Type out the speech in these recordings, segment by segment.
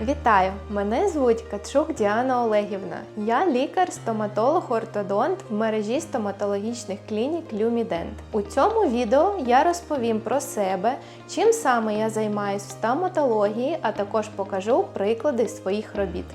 Вітаю! Мене звуть Качук Діана Олегівна. Я лікар-стоматолог-ортодонт в мережі стоматологічних клінік Люмідент. У цьому відео я розповім про себе, чим саме я займаюсь в стоматології, а також покажу приклади своїх робіт.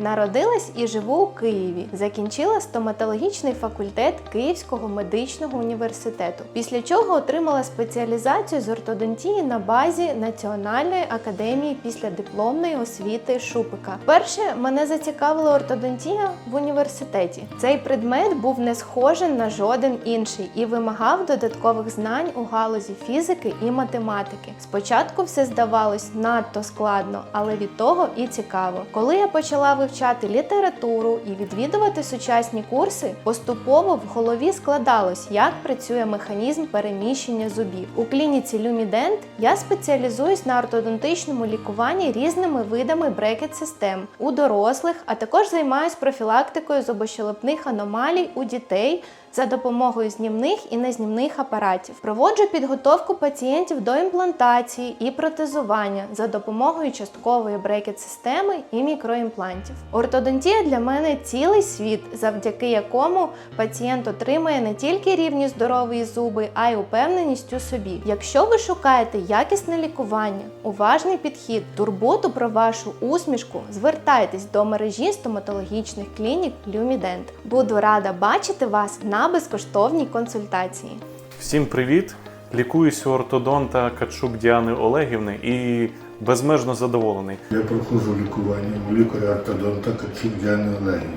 Народилась і живу у Києві. Закінчила стоматологічний факультет Київського медичного університету. Після чого отримала спеціалізацію з ортодонтії на базі Національної академії післядипломної освіти Шупика. Перше мене зацікавила ортодонтія в університеті. Цей предмет був не схожий на жоден інший і вимагав додаткових знань у галузі фізики і математики. Спочатку все здавалось надто складно, але від того і цікаво. Коли я почала вивчати літературу і відвідувати сучасні курси, поступово в голові складалось, як працює механізм переміщення зубів. У клініці Люмідент я спеціалізуюсь на ортодонтичному лікуванні різними видами брекет-систем у дорослих, а також займаюсь профілактикою зубощелепних аномалій у дітей за допомогою знімних і незнімних апаратів. Проводжу підготовку пацієнтів до імплантації і протезування за допомогою часткової брекет-системи і мікроімплантів. Ортодонтія для мене цілий світ, завдяки якому пацієнт отримує не тільки рівні здорові зуби, а й упевненість у собі. Якщо ви шукаєте якісне лікування, уважний підхід, турботу про вашу усмішку, звертайтесь до мережі стоматологічних клінік Люмідент. Буду рада бачити вас на безкоштовній консультації. Всім привіт! Лікуюсь у ортодонта Качук Діани Олегівни і безмежно задоволений. Я проходжу лікування у лікаря-ортодонта Качук Діани Олегівни.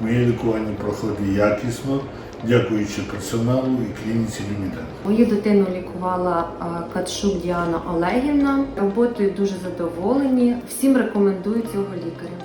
Моє лікування проходить якісно, дякуючи персоналу і клініці Люміден. Мою дитину лікувала Катшук Діана Олегівна. Роботою дуже задоволені. Всім рекомендую цього лікаря.